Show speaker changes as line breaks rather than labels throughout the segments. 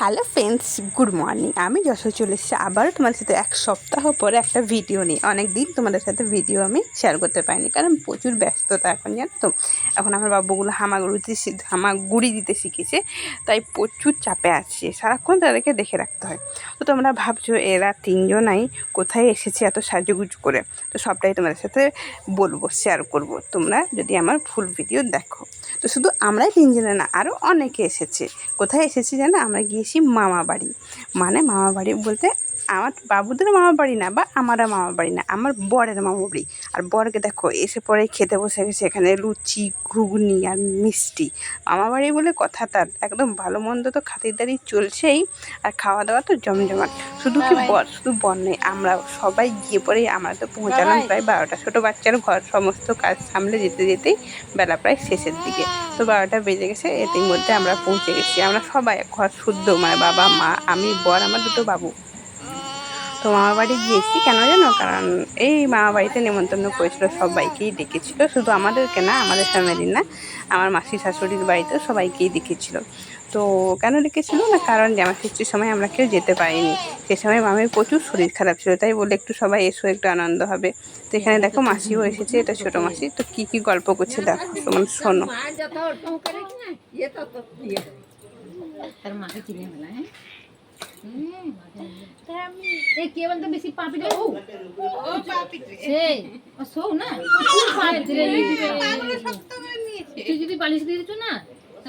Hello friends, good morning. আমি যশোর চলে এসেছি আবারও তোমাদের সাথে এক সপ্তাহ পরে একটা ভিডিও নিই অনেক দিন তোমাদের সাথে ভিডিও আমি শেয়ার করতে পারিনি, কারণ প্রচুর ব্যস্ততা এখন, জানো তো? এখন আমার বাবুগুলো হামাগুড়ি দিতে শি- হামাগুড়ি দিতে শিখেছে, তাই প্রচুর চাপে আছে। সারাক্ষণ তাদেরকে দেখে রাখতে হয়। তো তোমরা ভাবছ, এরা তিনজনাই কোথায় এসেছে এত সাজুগুজু করে? তো সবটাই তোমাদের সাথে বলব শেয়ার করব। তোমরা যদি আমার ফুল ভিডিও দেখো। তো শুধু আমরাই তিনজনে না আরও অনেকে এসেছে। কোথায় এসেছি জানো? আমরা গিয়েছি মামা বাড়ি মানে মামা বাড়ি বলতে আমার বাবুদের মামা বাড়ি না বা আমারও মামা বাড়ি না আমার বরের মামা বাড়ি। আর বরকে দেখো এসে পরে খেতে বসে গেছে এখানে লুচি ঘুগনি আর মিষ্টি। মামা বাড়ি বলে কথা তার একদম ভালো মন্দ তো খাতিরদারি চলছেই আর খাওয়া দাওয়া তো জমজমাট। শুধু কি বর শুধু বর নেই আমরা সবাই গিয়ে পরে আমরা তো পৌঁছালাম প্রায় বারোটা। ছোটো বাচ্চার ঘর সমস্ত কাজ সামলে যেতে যেতেই বেলা প্রায় শেষের দিকে। তো বারোটা বেজে গেছে এর মধ্যে আমরা পৌঁছে গেছি। আমরা সবাই ঘর শুদ্ধ মানে বাবা মা আমি বর আমার দুটো বাবু। তো মামা বাড়ি গিয়েছি, কেন জানো? কারণ এই মামা বাড়িতে নেমন্তন্ন করেছিল, সবাইকেই ডেকেছিল। শুধু আমাদেরকে না, আমাদের ফ্যামিলির না, আমার মাসি শাশুড়ির বাড়িতেও সবাইকেই ডেকেছিল। তো কেন ডেকেছিল? না, কারণ জামা ষষ্ঠীর সময় আমরা কেউ যেতে পারিনি। সে সময় মামির প্রচুর শরীর খারাপ ছিল, তাই বলে একটু সবাই এসো, একটু আনন্দ হবে। তো এখানে দেখো মাসিও এসেছে, এটা ছোটো মাসি। তো কী কী গল্প করছে দেখো, তোমার শোনো।
তার মাকে চিনে মেলা হ্যাঁ? এ কে বলতে বেশি পাপিটা ও সে ও সৌ না প্রচুর পাপিতে রে তুই যদি বালিশ দিয়ে দিত না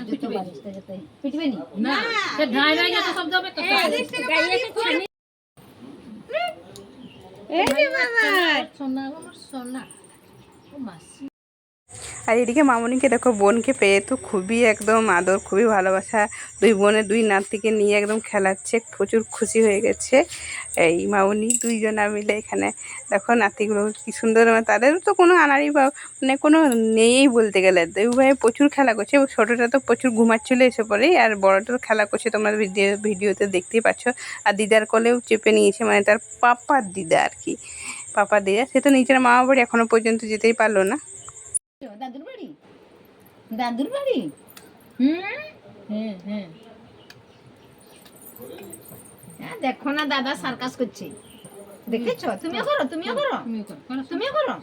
পিটবে পিটবে নি না সে ঢাই ঢাই যত শব্দ হবে তত সোনা আমার সোনা ও মাসি
আর এদিকে মামনিকে দেখো বোনকে পেয়ে তো খুবই একদম আদর, খুবই ভালোবাসা। দুই বোনে দুই নাতিকে নিয়ে একদম খেলাচ্ছে, প্রচুর খুশি হয়ে গেছে। এই মামনি দুইজনা মিলে এখানে দেখো নাতিগুলো কি সুন্দর। মানে তাদেরও তো কোনো আনারই বা মানে কোনো নেই বলতে গেলে। দুই ভাই প্রচুর খেলা করছে, ছোটোটা তো প্রচুর ঘুমাচ্ছিল এসে পরেই আর বড়টা তো খেলা করছে। তোমরা ভিডিওতে দেখতেই পাচ্ছ। আর দিদার কোলেও চেপে নিয়েছে মানে তার পাপার দিদা আর কি। পাপার দিদা, সে তো নিজের মামা বাড়ি এখনও পর্যন্ত যেতেই পারল না।
দাদুর বাড়ি? হুম? হ্যাঁ হ্যাঁ হ্যাঁ দেখো না দাদা সার্কাস করছে। দেখেছ? তুমিও করো তুমিও করো। তুমিও করো।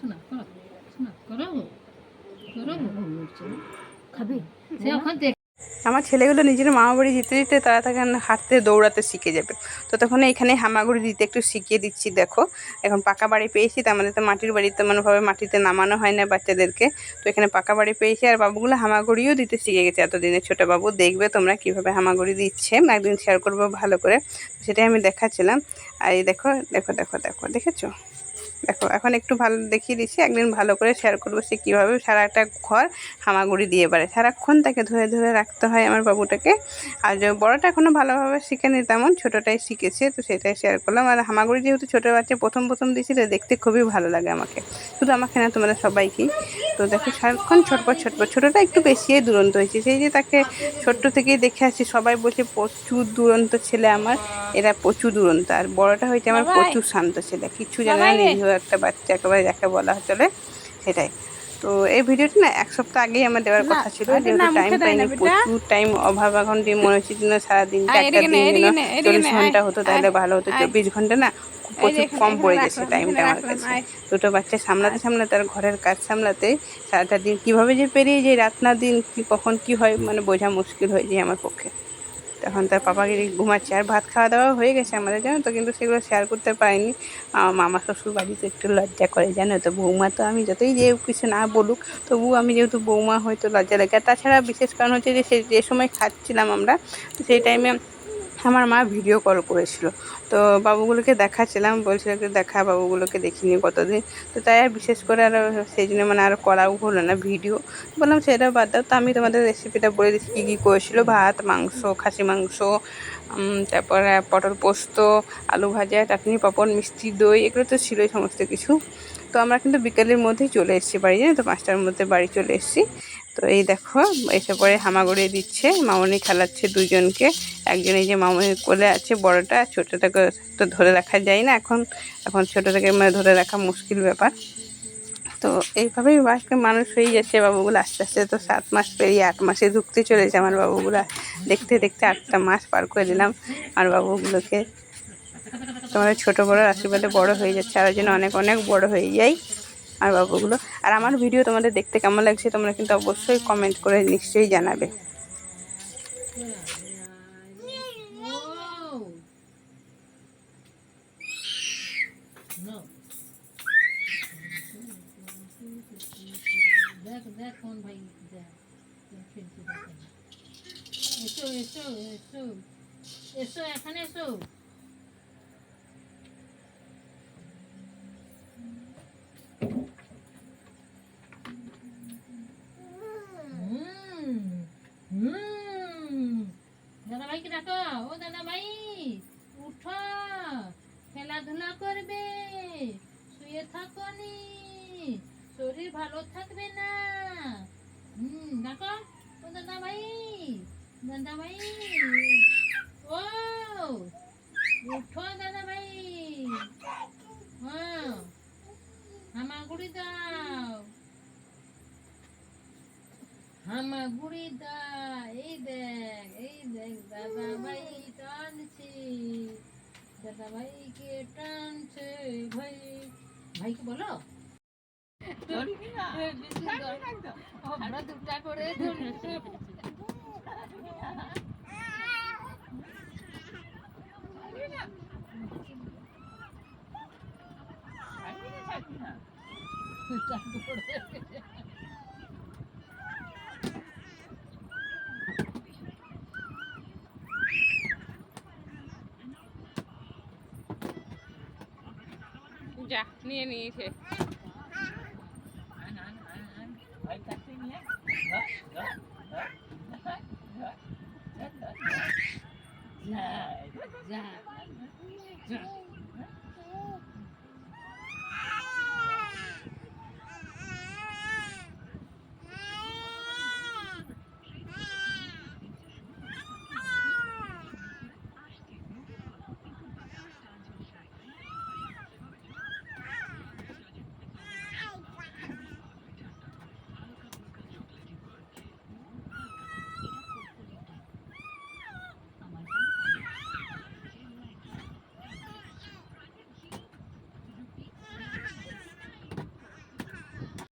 খাবে? সে ওখান থেকে
আমার ছেলেগুলো নিজের মামা বাড়ি যেতে যেতে তারা তখন হাঁটতে দৌড়াতে শিখে যাবে। তো তখন এখানে হামাগুড়ি দিতে একটু শিখিয়ে দিচ্ছি, দেখো। এখন পাকা বাড়ি পেয়েছি তো আমাদের তো মাটির বাড়িতে তেমনভাবে মাটিতে নামানো হয় না বাচ্চাদেরকে। তো এখানে পাকা বাড়ি পেয়েছি আর বাবুগুলো হামাগুড়িও দিতে শিখে গেছে এতদিনে। ছোটো বাবু, দেখবে তোমরা কীভাবে হামাগুড়ি দিচ্ছে। একদিন শেয়ার করব ভালো করে। সেটাই আমি দেখাচ্ছিলাম। আর এই দেখো দেখো দেখো দেখো, দেখেছ? দেখো এখন একটু ভালো দেখিয়ে দিচ্ছি। একদিন ভালো করে শেয়ার করব সে কীভাবে সারাটা ঘর হামাগুড়ি দিয়ে পারে। সারাক্ষণ তাকে ধরে ধরে রাখতে হয় আমার বাবুটাকে। আর বড়টা এখনও ভালোভাবে শিখেনি তেমন ছোটোটাই শিখেছে তো সেটাই শেয়ার করলাম। আর হামাগুড়ি যেহেতু ছোটো বাচ্চা প্রথম প্রথম দিয়েছিল দেখতে খুবই ভালো লাগে আমাকে। শুধু আমাকে না তোমাদের সবাইকেই। তো দেখো সারাক্ষণ ছটপট ছটপট ছোটোটা একটু বেশিই দুরন্ত হয়েছে। সেই যে তাকে ছোট্ট থেকেই দেখে আসছি সবাই বলছে প্রচুর দুরন্ত ছেলে আমার। এরা প্রচুর দুরন্ত। আর বড়টা হয়েছে আমার প্রচুর শান্ত ছেলে কিছু জানে না নিরীহ একটা বাচ্চা একেবারে যাকে বলা চলে সেটাই তো এই ভিডিওটা না এক সপ্তাহ আগেই আমার দেওয়ার কথা ছিল যেহেতু টাইম পাইনি প্রচুর টাইম অভাব এখন দিয়ে মনে হচ্ছে যেন সারাদিনটা একটা দিন চল্লিশ ঘণ্টা হতো তাহলে ভালো হতো চব্বিশ ঘণ্টা না খুব প্রচুর কম পড়ে গেছে টাইমটা আমার কাছে। দুটো বাচ্চা সামলাতে সামলাতে আর ঘরের কাজ সামলাতে সারাটা দিন কীভাবে যে পেরিয়ে যায় রাত না দিন কি কখন কি হয় মানে বোঝা মুশকিল হয়ে যায় আমার পক্ষে। তখন তার পাপাকে ঘুমাচ্ছে। আর ভাত খাওয়া দাওয়া হয়ে গেছে আমাদের, জানো তো? কিন্তু সেগুলো শেয়ার করতে পারিনি। মামা শ্বশুর বাড়িতে একটু লজ্জা করে, জানো তো? বৌমা তো আমি যতই যে কিছু না বলুক, তবুও আমি যেহেতু বৌমা হয়তো লজ্জা লাগে। তাছাড়া বিশেষ কারণ হচ্ছে যে সে, যে সময় খাচ্ছিলাম আমরা সেই টাইমে আমার মা ভিডিও কল করেছিল। তো বাবুগুলোকে দেখাচ্ছিলাম, বলছিল দেখা, বাবুগুলোকে দেখিনি কতদিন। তো তাই আর বিশেষ করে আর সেই জন্য মানে আর করাও হলো না ভিডিও বললাম, সেটা বাদ দাও, তো আমি তোমাদের রেসিপিটা বলে দিচ্ছি, কী কী করেছিল? ভাত, মাংস, খাসি মাংস তারপরে পটল পোস্ত, আলু ভাজা, চাটনি, পাপড়, মিষ্টি, দই, এগুলো তো ছিলই সমস্ত কিছু। তো আমরা কিন্তু বিকেলের মধ্যেই চলে এসেছি বাড়ি, জানো তো? পাঁচটার মধ্যে বাড়ি চলে এসেছি। তো এই দেখো, এসে পরে হামাগুড়ি দিচ্ছে, মামনি খেলাচ্ছে দুজনকে। একজন এই যে মামনির কোলে আছে বড়টা আর ছোটোটাকে তো ধরে রাখা যায় না এখন। এখন ছোটোটাকে মানে ধরে রাখা মুশকিল ব্যাপার। তো এইভাবেই বাসকে মানুষ হয়ে যাচ্ছে বাবুগুলো আস্তে আস্তে। তো সাত মাস পেরিয়ে আট মাসে ঢুকতে চলেছে আমার বাবুগুলো। দেখতে দেখতে আটটা মাস পার করে দিলাম। আমার বাবুগুলোকে তোমাদের ছোটো বড়ো আশীর্বাদে বড় হয়ে যাচ্ছে, আরও যেন অনেক অনেক বড় হয়ে যায় আর বাবুগুলো আর আমার ভিডিও তোমাদের দেখতে কেমন লাগছে তোমরা কিন্তু অবশ্যই কমেন্ট করে নিশ্চয়ই জানাবে।
এসো এসো এসো এসো, এখানে এসো হুম হুম ভাইকে ডাকো ও দাদা ভাই, উঠো, খেলাধুলা করবে, শুয়ে থাকো শরীর ভালো থাকবে না। হুম ও দাদা ভাই দাদা ভাই, ও, উঠো, দাদা ভাই হামাগুড়ি দাও, হামাগুড়ি দা এই দেখ এই দেখ দাদা ভাই টানছে দাদা ভাইকে টানছে ভাই ভাইকে বলো আমরা দুটা করে ধরছি। দুটা করে।
যা নিয়ে নিয়েছে
যা যা যা